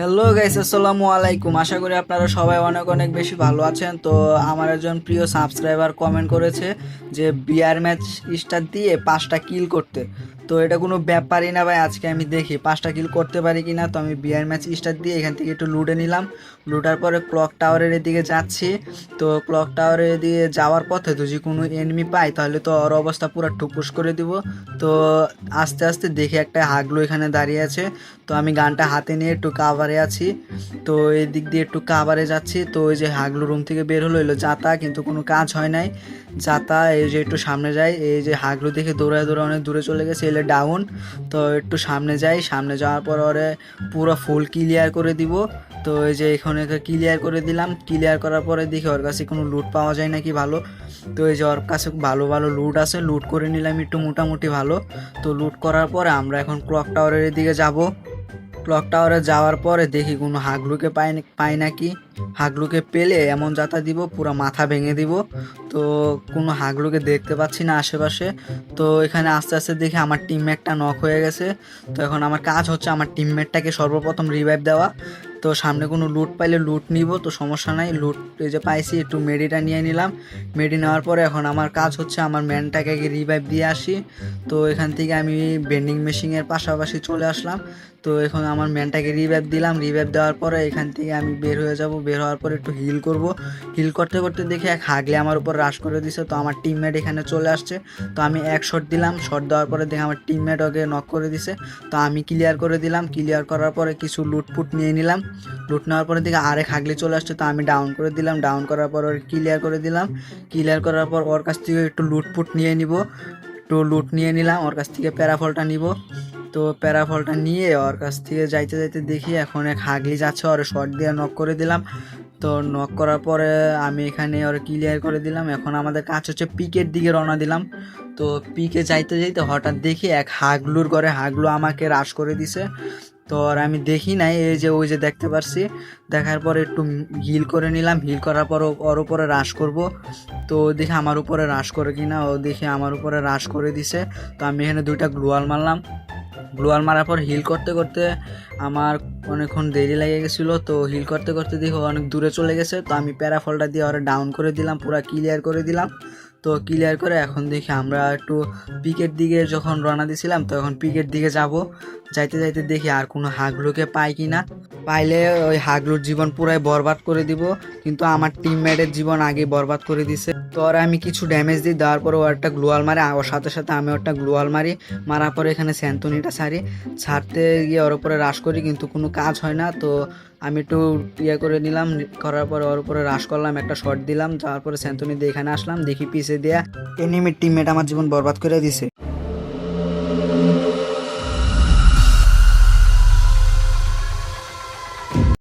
Hello guys আসসালামু আলাইকুম। আশা করি আপনারা সবাই অনেক অনেক বেশি ভালো আছেন। তো আমার একজন প্রিয় সাবস্ক্রাইবার কমেন্ট করেছে যে বিয়ার ম্যাচ স্টার দিয়ে পাঁচটা কিল করতে। তো এটা কোনো ব্যাপারই না ভাই, আজকে আমি দেখি পাঁচটা কিল করতে পারি কি না তো আমি বিয়ার ম্যাচ স্টার দিয়ে এখান থেকে একটু লুটে নিলাম। লুটার পরে ক্লক টাওয়ারের এদিকে যাচ্ছি। তো ক্লক টাওয়ারের এদিকে যাওয়ার পথে তো যে কোনো এনিমি পাই, তাহলে তো ওর অবস্থা পুরো ঠুকুস করে দিব। তো আস্তে আস্তে দেখে একটা হাগলো এখানে দাঁড়িয়ে আছে। তো আমি গানটা হাতে নিয়ে একটু কাভারে আছি। তো এই দিক দিয়ে একটু কাভারে যাচ্ছি। তো ওই যে হাগলু রুম থেকে বের হলো, এলো যাতা, কিন্তু কোনো কাজ হয় নাই। যাতা এই যে একটু সামনে যাই, এই যে হাগলু দেখে দৌড়ায় দৌড়ে অনেক দূরে চলে গেছে, এলে ডাউন তো একটু সামনে যাই, সামনে যাওয়ার পর ওরে পুরো ফুল ক্লিয়ার করে দিব। তো এই যে এখানে ক্লিয়ার করে দিলাম ক্লিয়ার করার পরে দেখি ওর কাছে কোনো লুট পাওয়া যায় নাকি ভালো। তো এই যে ওর কাছে ভালো ভালো লুট আছে লুট করে নিলাম একটু মোটামুটি ভালো। তো লুট করার পরে আমরা এখন ক্লক টাওয়ারের দিকে যাব। ক্লক টাওয়ারে যাওয়ার পরে দেখি কোনো হাগলুকে পাই পাই নাকি। হাগলুকে পেলে এমন যাতা দিব, পুরো মাথা ভেঙে দিব। তো কোনো হাগলুকে দেখতে পাচ্ছি না আশেপাশে। তো এখানে আস্তে আস্তে দেখি আমার টিমমেটটা নক হয়ে গেছে। তো এখন আমার কাজ হচ্ছে আমার টিমমেটটাকে সর্বপ্রথম রিভাইভ দেওয়া। তো সামনে কোনো লুট পাইলে লুট নিব, তো সমস্যা নাই। লুট যে পাইছি, একটু মেডিটা নিয়ে নিলাম। মেডি নেওয়ার পরে এখন আমার কাজ হচ্ছে আমার ম্যানটাকে রিভাইভ দিয়ে আসি। তো এখান থেকে আমি বেন্ডিং মেশিনের পাশাপাশি চলে আসলাম। তো এখন আমার ম্যানটাকে রিভাইভ দিলাম। রিভাইভ দেওয়ার পরে এখান থেকে আমি বের হয়ে যাব। বের হওয়ার পরে একটু হিল করব। হিল করতে করতে দেখি এক হাগলে আমার উপর রাশ করে দিছে। তো আমার টিমমেট এখানে চলে আসছে। তো আমি এক শট দিলাম। শট দেওয়ার পরে দেখি আমার টিমমেট ওকে নক করে দিছে। তো আমি ক্লিয়ার করে দিলাম। ক্লিয়ার করার পরে কিছু লুটপুট নিয়ে নিলাম। লুট নেওয়ার পরে দিকে আরেক হাগলি চলে আসছে, তো আমি ডাউন করে দিলাম। ডাউন করার পর ওর ক্লিয়ার করে দিলাম। ক্লিয়ার করার পর ওর কাছ থেকে একটু লুটপুট নিয়ে নিব। একটু লুট নিয়ে নিলাম, ওর কাছ থেকে প্যারাফলটা নিব। তো প্যারাফলটা নিয়ে ওর কাছ থেকে যাইতে যাইতে দেখি এখন এক হাগলি যাচ্ছে, ওর শর্ট দিয়ে নক করে দিলাম। তো নক করার পরে আমি এখানে ওর ক্লিয়ার করে দিলাম। এখন আমাদের কাজ হচ্ছে পিকের দিকে রওনা দিলাম। তো পিকে যাইতে যাইতে হঠাৎ দেখি এক হাগলুর ঘরে হাগলু আমাকে রাশ করে দিছে। তো আর আমি দেখি নাই, এই যে ওই যে দেখতে পারছি, দেখার পরে একটু হিল করে নিলাম হিল করার পর ওর উপরে রাশ করব। তো দেখে আমার উপরে রাশ করে কিনা, ও দেখে আমার উপরে রাশ করে দিছে। তো আমি এখানে দুইটা গ্লোয়াল মারলাম। গ্লোয়াল মারার পর হিল করতে করতে আমার অনেকক্ষণ দেরি লেগে গেছিল, তো হিল করতে করতে দেখি অনেক দূরে চলে গেছে। তো আমি প্যারাফলটা দিয়ে ওরা ডাউন করে দিলাম, পুরো ক্লিয়ার করে দিলাম। তো ক্লিয়ার করে এখন দেখি আমরা একটু পিকের দিকে যখন রওনা দিছিলাম তো এখন পিকের দিকে যাব। যাইতে যাইতে দেখি আর কোনো হাগলুকে পাই কি না পাইলে ওই হাগলুর জীবন পুরাই বরবাদ করে দিব, কিন্তু আমার টিমমেটের জীবন আগে বরবাদ করে দিছে। তো ওরা আমি কিছু ড্যামেজ দিই দেওয়ার পরে ও একটা গ্লোয়াল মারে ওর সাথে সাথে আমি একটা গ্লোয়াল মারি। মারার পরে এখানে স্যান্তনিটা ছাড়ি। ছাড়তে গিয়ে ওর উপরে রাশ করি, কিন্তু কোনো কাজ হয় না। তো আমি একটু ইয়ে করে নিলাম, করার পরে ওর উপরে রাশ করলাম, একটা শর্ট দিলাম তারপরে স্যান্থনি দিয়ে এখানে আসলাম, দেখি পিছিয়ে দেয়া এনিমির টিমমেট আমার জীবন বরবাদ করে দিছে।